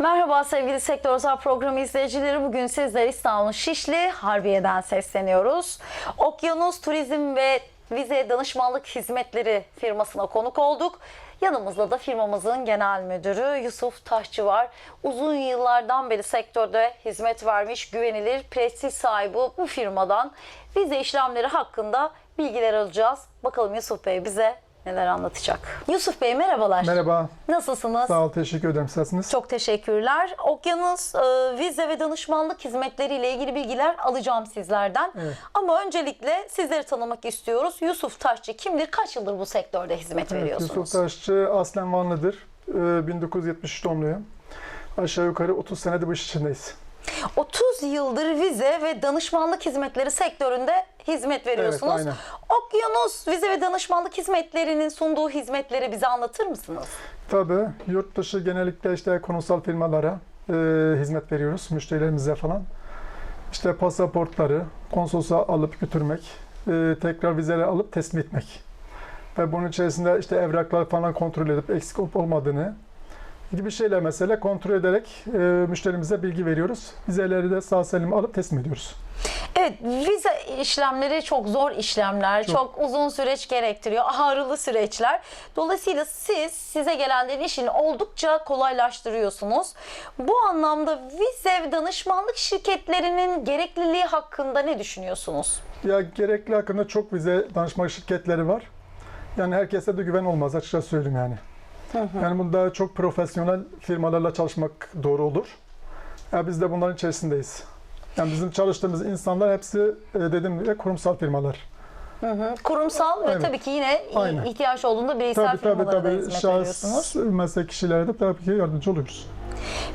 Merhaba sevgili Sektör Özel Programı izleyicileri. Bugün sizler İstanbul Şişli Harbiye'den sesleniyoruz. Okyanus Turizm ve Vize Danışmanlık Hizmetleri firmasına konuk olduk. Yanımızda da firmamızın genel müdürü Yusuf Taşçı var. Uzun yıllardan beri sektörde hizmet vermiş güvenilir prestij sahibi bu firmadan vize işlemleri hakkında bilgiler alacağız. Bakalım Yusuf Bey bize neler anlatacak. Yusuf Bey merhabalar. Merhaba, Nasılsınız? sağ ol, teşekkür ederim. Sizsiniz? Çok teşekkürler. Okyanus e, vize ve danışmanlık hizmetleriyle ilgili bilgiler alacağım sizlerden. Evet. Ama öncelikle sizleri tanımak istiyoruz. Yusuf Taşçı kimdir? Kaç yıldır bu sektörde hizmet Evet, veriyorsunuz? Yusuf Taşçı aslen Vanlıdır. Ee, 1973 doğumluyum. Aşağı yukarı 30 senedir bu iş içindeyiz. 30 yıldır vize ve danışmanlık hizmetleri sektöründe hizmet veriyorsunuz. aynen. Okyanus vize ve danışmanlık hizmetlerinin sunduğu hizmetleri bize anlatır mısınız? Tabii yurt dışı genellikle işte konusal firmalara e, hizmet veriyoruz, müşterilerimize falan. İşte pasaportları konsolosa alıp götürmek, e, tekrar vizeleri alıp teslim etmek. Ve bunun içerisinde işte evraklar falan kontrol edip eksik olup olmadığını gibi şeyler mesela kontrol ederek e, müşterimize bilgi veriyoruz. Vizeleri de sağ salim alıp teslim ediyoruz. Evet, vize işlemleri çok zor işlemler, çok, Çok. uzun süreç gerektiriyor, ağrılı süreçler. Dolayısıyla siz size gelenlerin işini oldukça kolaylaştırıyorsunuz. Bu anlamda vize danışmanlık şirketlerinin gerekliliği hakkında ne düşünüyorsunuz? Ya gerekli hakkında çok vize danışma şirketleri var. Yani herkese de güven olmaz açıkça söyleyeyim yani. Yani bunda çok profesyonel firmalarla çalışmak doğru olur. Ya biz de bunların içerisindeyiz. Yani bizim çalıştığımız insanlar hepsi e, dediğim gibi kurumsal firmalar. Kurumsal ve Evet. tabii ki yine Aynen. ihtiyaç olduğunda bireysel Tabii tabii firmalara da tabii hizmet şahıs veriyorsunuz. meslek kişilere de tabii ki yardımcı oluyoruz.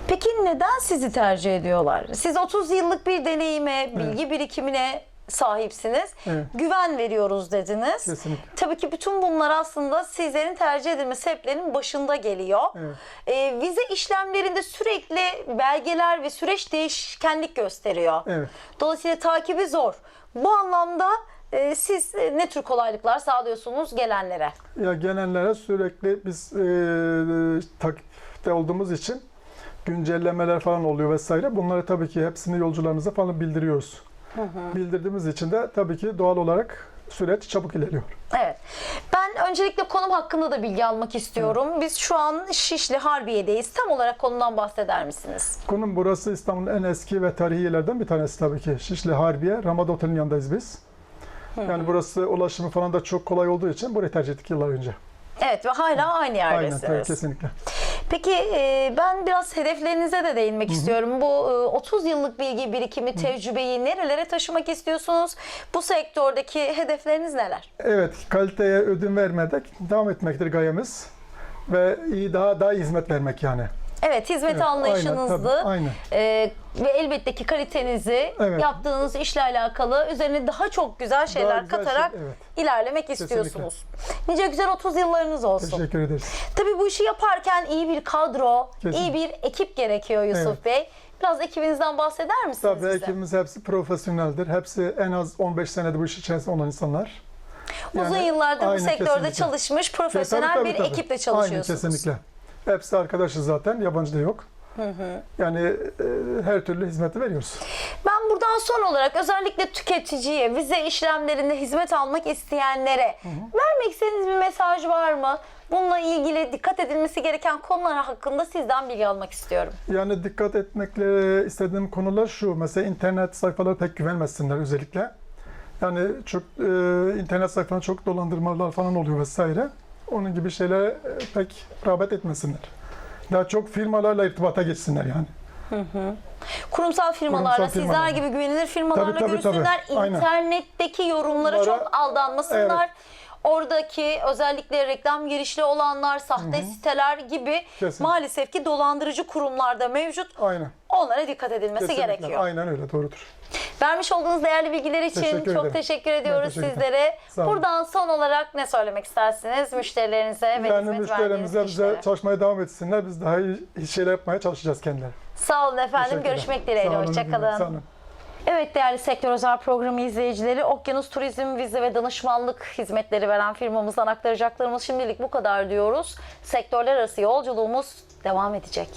Peki neden sizi tercih ediyorlar? Siz 30 yıllık bir deneyime, bilgi birikimine sahipsiniz. Evet. Güven veriyoruz dediniz. Kesinlikle. Tabii ki bütün bunlar aslında sizlerin tercih edilme sebeplerinin başında geliyor. Evet. Ee, vize işlemlerinde sürekli belgeler ve süreç değişkenlik gösteriyor. Evet. Dolayısıyla takibi zor. Bu anlamda e, siz e, ne tür kolaylıklar sağlıyorsunuz gelenlere? Ya gelenlere sürekli biz e, takipte olduğumuz için güncellemeler falan oluyor vesaire. Bunları tabii ki hepsini yolcularımıza falan bildiriyoruz. Bildirdiğimiz için de tabii ki doğal olarak süreç çabuk ilerliyor. Evet. Ben öncelikle konum hakkında da bilgi almak istiyorum. Biz şu an Şişli Harbiye'deyiz. Tam olarak konudan bahseder misiniz? Konum burası İstanbul'un en eski ve tarihi yerlerden bir tanesi tabii ki. Şişli Harbiye, Ramada Otel'in yanındayız biz. Yani burası ulaşımı falan da çok kolay olduğu için burayı tercih ettik yıllar önce. Evet ve hala aynı Aynen yerdesiniz. tabii kesinlikle. Peki e, ben biraz hedeflerinize de değinmek istiyorum. Bu e, 30 yıllık bilgi birikimi, tecrübeyi nerelere taşımak istiyorsunuz? Bu sektördeki hedefleriniz neler? Evet, kaliteye ödün vermeden devam etmektir gayemiz. Ve iyi daha daha iyi hizmet vermek yani. Evet, hizmet Evet, anlayışınızı aynen, tabii, aynen. e, ve elbette ki kalitenizi, Evet. yaptığınız işle alakalı üzerine daha çok güzel şeyler güzel katarak şey, evet. ilerlemek Kesinlikle. istiyorsunuz. Nice güzel 30 yıllarınız olsun. Teşekkür ederiz. Tabii bu işi yaparken iyi bir kadro, Kesin. iyi bir ekip gerekiyor Yusuf Evet. Bey. Biraz ekibinizden bahseder misiniz Tabii bize? ekibimiz hepsi profesyoneldir. Hepsi en az 15 senedir bu iş içerisinde olan insanlar. Uzun Yani yıllardır bu sektörde kesinlikle. çalışmış Tabii, profesyonel tabii, bir tabii. ekiple çalışıyorsunuz. Aynen kesinlikle. Hepsi arkadaşız zaten. Yabancı da yok. Yani e, her türlü hizmeti veriyoruz. Ben buradan son olarak özellikle tüketiciye, vize işlemlerinde hizmet almak isteyenlere vermek istediğiniz bir mesaj var mı? Bununla ilgili dikkat edilmesi gereken konular hakkında sizden bilgi almak istiyorum. Yani dikkat etmekle istediğim konular şu. Mesela internet sayfaları pek güvenmesinler özellikle. Yani çok e, internet sayfalarında çok dolandırmalar falan oluyor vesaire. Onun gibi şeylere e, pek rağbet etmesinler. Daha çok firmalarla irtibata geçsinler yani. Kurumsal firmalarla, Kurumsal sizler firmalarla. gibi güvenilir firmalarla Tabii, tabii, görüşsünler. tabii. Aynen. İnternetteki yorumlara Bunlara- çok aldanmasınlar. Oradaki özellikle reklam girişli olanlar, sahte siteler gibi Kesinlikle. maalesef ki dolandırıcı kurumlarda mevcut. Aynen. Onlara dikkat edilmesi Kesinlikle. gerekiyor. Aynen öyle doğrudur. Vermiş olduğunuz değerli bilgiler için Teşekkür çok ederim. teşekkür ediyoruz teşekkür sizlere. Buradan son olarak ne söylemek istersiniz müşterilerinize ve Yani hizmet müşterilerimize bize kişilere? çalışmaya devam etsinler. Biz daha iyi şeyler yapmaya çalışacağız kendileri. Sağ olun efendim. Görüşmek dileğiyle. Hoşçakalın. Sağ olun. Evet değerli sektör özel programı izleyicileri Okyanus Turizm Vize ve Danışmanlık hizmetleri veren firmamızdan aktaracaklarımız şimdilik bu kadar diyoruz. Sektörler arası yolculuğumuz devam edecek.